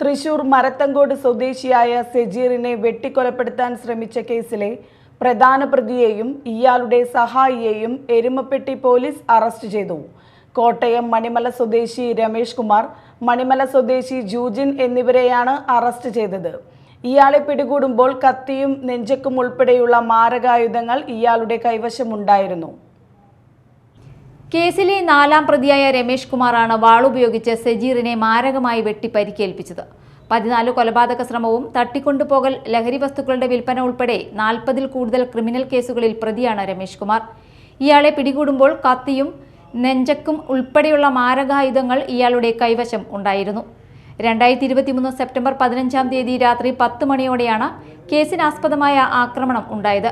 തൃശൂർ മരത്തങ്കോട് സ്വദേശിയായ സെജീറിനെ വെട്ടിക്കൊലപ്പെടുത്താൻ ശ്രമിച്ച കേസിലെ പ്രധാന പ്രതിയെയും ഇയാളുടെ സഹായിയെയും എരുമപ്പെട്ടി പോലീസ് അറസ്റ്റ് ചെയ്തു. കോട്ടയം മണിമല സ്വദേശി രമേഷ് കുമാർ മണിമല സ്വദേശി ജൂജിൻ എന്നിവരെയാണ് അറസ്റ്റ് ചെയ്തത്. ഇയാളെ പിടികൂടുമ്പോൾ കത്തിയും നെഞ്ചക്കും ഉൾപ്പെടെയുള്ള മാരകായുധങ്ങൾ ഇയാളുടെ കൈവശമുണ്ടായിരുന്നു. കേസിലെ നാലാം പ്രതിയായ രമേഷ് കുമാറാണ് വാളുപയോഗിച്ച് സജീറിനെ മാരകമായി വെട്ടി പരിക്കേൽപ്പിച്ചത് പതിനാല് കൊലപാതക ശ്രമവും തട്ടിക്കൊണ്ടുപോകൽ ലഹരി വസ്തുക്കളുടെ വിൽപ്പന ഉൾപ്പെടെ നാൽപ്പതിൽ കൂടുതൽ ക്രിമിനൽ കേസുകളിൽ പ്രതിയാണ് രമേഷ് കുമാർ. ഇയാളെ പിടികൂടുമ്പോൾ കത്തിയും നെഞ്ചക്കും ഉൾപ്പെടെയുള്ള മാരകായുധങ്ങൾ ഇയാളുടെ കൈവശം ഉണ്ടായിരുന്നു. രണ്ടായിരത്തി ഇരുപത്തിമൂന്ന് സെപ്റ്റംബർ പതിനഞ്ചാം തീയതി രാത്രി പത്ത് മണിയോടെയാണ് കേസിനാസ്പദമായ ആക്രമണം ഉണ്ടായത്.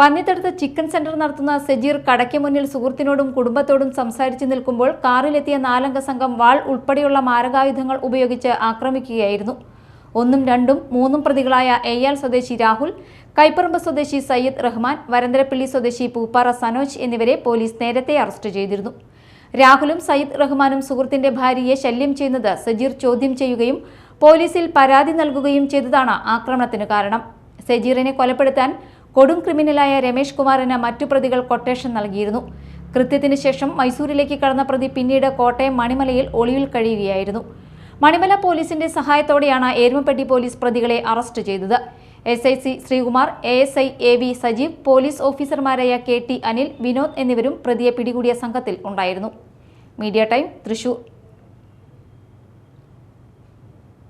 പന്നിത്തടുത്ത് ചിക്കൻ സെന്റർ നടത്തുന്ന സജീർ കടയ്ക്ക് മുന്നിൽ സുഹൃത്തിനോടും കുടുംബത്തോടും സംസാരിച്ചു നിൽക്കുമ്പോൾ കാറിലെത്തിയ നാലംഗ സംഘം വാൾ ഉൾപ്പെടെയുള്ള മാരകായുധങ്ങൾ ഉപയോഗിച്ച് ആക്രമിക്കുകയായിരുന്നു. ഒന്നും രണ്ടും മൂന്നും പ്രതികളായ എയ്യാൽ സ്വദേശി രാഹുൽ കൈപ്പറമ്പ് സ്വദേശി സയ്യിദ് റഹ്മാൻ വരന്തരപ്പള്ളി സ്വദേശി പൂപ്പാറ സനോജ് എന്നിവരെ പോലീസ് നേരത്തെ അറസ്റ്റ് ചെയ്തിരുന്നു. രാഹുലും സയ്യിദ് റഹ്മാനും സുഹൃത്തിന്റെ ഭാര്യയെ ശല്യം ചെയ്യുന്നത് സജീർ ചോദ്യം ചെയ്യുകയും പോലീസിൽ പരാതി നൽകുകയും ചെയ്തതാണ് ആക്രമണത്തിന് കാരണം. സജീറിനെ കൊലപ്പെടുത്താൻ കൊടും ക്രിമിനലായ രമേഷ് കുമാറിന് മറ്റു പ്രതികൾ കൊട്ടേഷൻ നൽകിയിരുന്നു. കൃത്യത്തിന് ശേഷം മൈസൂരിലേക്ക് കടന്ന പ്രതി പിന്നീട് കോട്ടയം മണിമലയിൽ ഒളിവിൽ കഴിയുകയായിരുന്നു. മണിമല പോലീസിന്റെ സഹായത്തോടെയാണ് ഏരുമപ്പെട്ടി പോലീസ് പ്രതികളെ അറസ്റ്റ് ചെയ്തത്. S I C Sreekumar A S I A V Sajeev police ഓഫീസർമാരായ കെ ടി അനിൽ വിനോദ് എന്നിവരും പ്രതിയെ പിടികൂടിയ സംഘത്തിൽ ഉണ്ടായിരുന്നു. Media time Thrissur.